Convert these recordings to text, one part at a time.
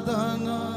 সাধনা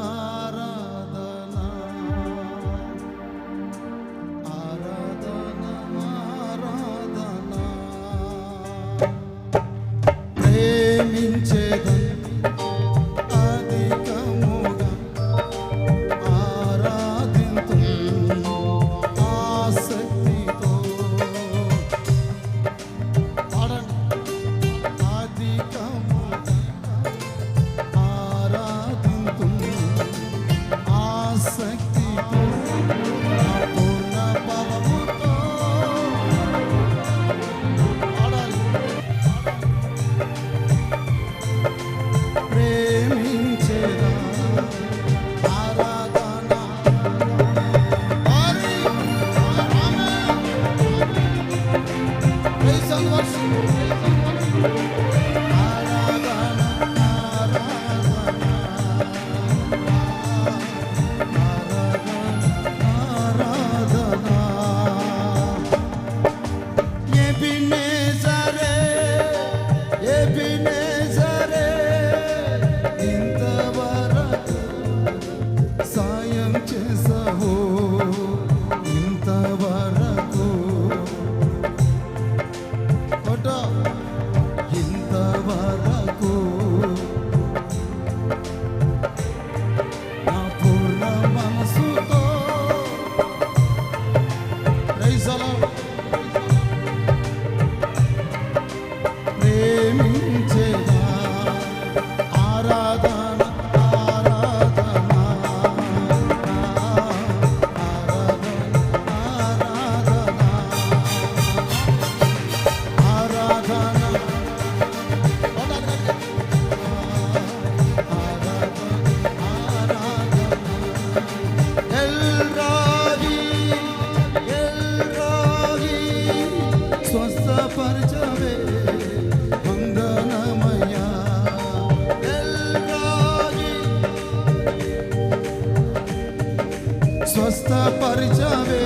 রাস্তা পার যাবে।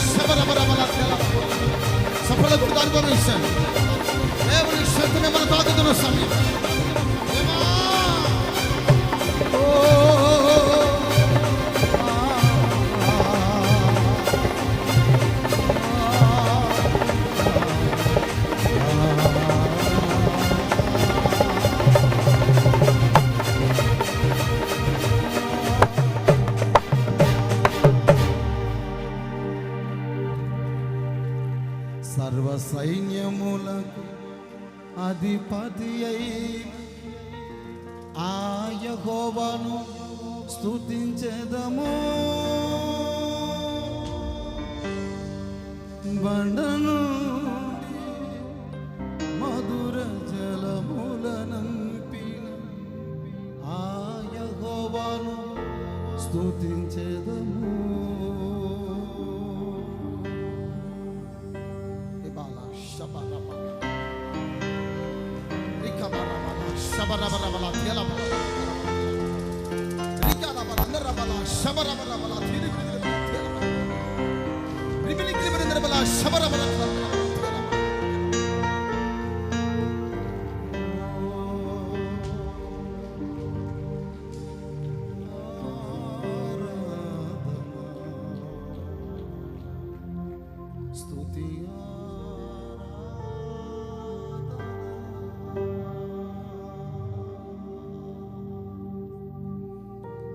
Sabara bara bala tela. Sapala kurdan görmüşsün. అధిపతి అయి ఆయహోవను స్తుతించెదము. బండను మధుర జలములనంపిన ఆయహోవను స్తుతించెదము. శబరబరబల రిబిలి గిలిబిలి నిరబల శబరబల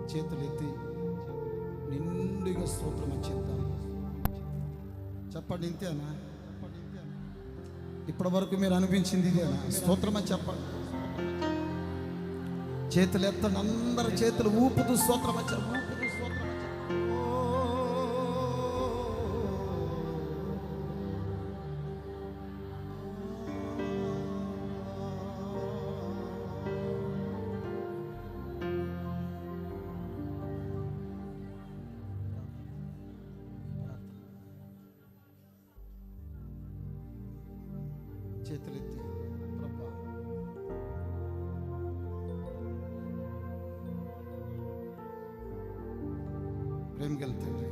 చేతులెత్తి దేవుని స్తోత్రం చేద్దాం. చెప్పండి ఇంతేనా ఇప్పటి వరకు మీరు అనిపించింది ఇదేనా స్తోత్రం అని చెప్పండి. చేతులు ఎత్తండి అందరు చేతులు ఊపుతూ స్తోత్రం అని చెప్పండి. ఊపుతూ స్తోత్రం చేతులెత్తి ప్రభా ప్రేమగల తండ్రి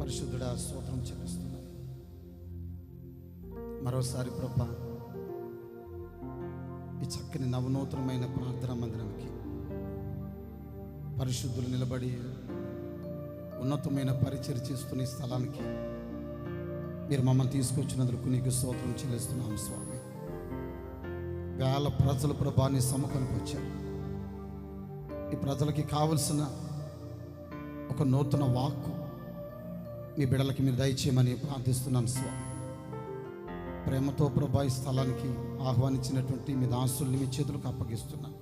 పరిశుద్ధుడా స్తోత్రం చెల్లిస్తున్నాను. మరోసారి ప్రభా ఈ చక్కని నవనూతనమైన ప్రార్థన మందిరానికి పరిశుద్ధులు నిలబడి ఉన్నతమైన పరిచయం చేస్తున్న ఈ స్థలానికి మీరు మమ్మల్ని తీసుకొచ్చినందుకు నీకు స్తోత్రం చెల్లిస్తున్నాం స్వామి. వేల ప్రజల ప్రభాన్ని సముఖానికి వచ్చారు. ఈ ప్రజలకి కావలసిన ఒక నూతన వాక్కు మీ బిడలకి మీరు దయచేయమని ప్రార్థిస్తున్నాం స్వామి. ప్రేమతో ప్రభా ఈ స్థలానికి ఆహ్వానించినటువంటి మీ దాసుల్ని మీ చేతులకు అప్పగిస్తున్నాను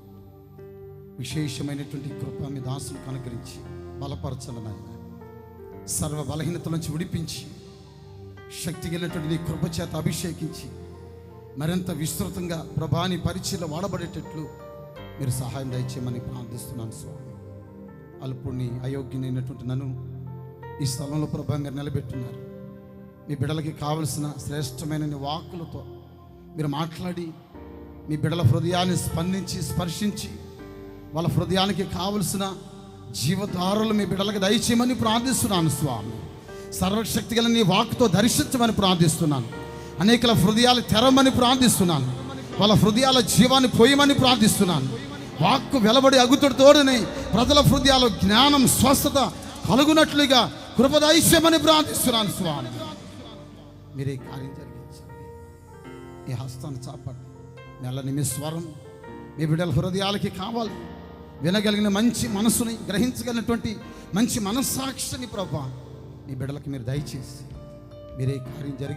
విశేషమైనటువంటి కృప మీ దాసులకు అనుగ్రహించి బలపరచాలని సర్వ బలహీనత నుంచి విడిపించి శక్తి కలిగినటువంటి నీ కృపచేత అభిషేకించి మరింత విస్తృతంగా ప్రభాని పరిచయలో వాడబడేటట్లు మీరు సహాయం దయచేయమని ప్రార్థిస్తున్నాను స్వామి. అల్పుణ్ణి అయోగ్యనైనటువంటి నన్ను ఈ స్థలంలో ప్రభా మీరు నిలబెట్టున్నారు. మీ బిడలకి కావలసిన శ్రేష్టమైన వాక్కులతో మీరు మాట్లాడి మీ బిడల హృదయాన్ని స్పందించి స్పర్శించి వాళ్ళ హృదయానికి కావలసిన జీవధారులు మీ బిడలకు దయచేయమని ప్రార్థిస్తున్నాను స్వామి. సర్వశక్తి గల నీ వాక్తో దర్శించమని ప్రార్థిస్తున్నాను. అనేకల హృదయాలు తెరమని ప్రార్థిస్తున్నాను. వాళ్ళ హృదయాల జీవాన్ని పోయమని ప్రార్థిస్తున్నాను. వాక్కు వెలబడి అగుతుడితోడని ప్రజల హృదయాల జ్ఞానం స్వస్థత కలుగునట్లుగా కృపదైశ్యమని ప్రార్థిస్తున్నాను స్వామి. మీరే కార్యం జరిగించండి. ఈ హస్తాన్ని చాపండి. నెలని మీ స్వరం మీ బిడ్డల హృదయాలకి కావాలి. వినగలిగిన మంచి మనసుని గ్రహించగలిగినటువంటి మంచి మనస్సాక్షిని ప్రభా. మీ బిడ్డలకి మీరు దయచేసి మీరే కార్యం జరిగి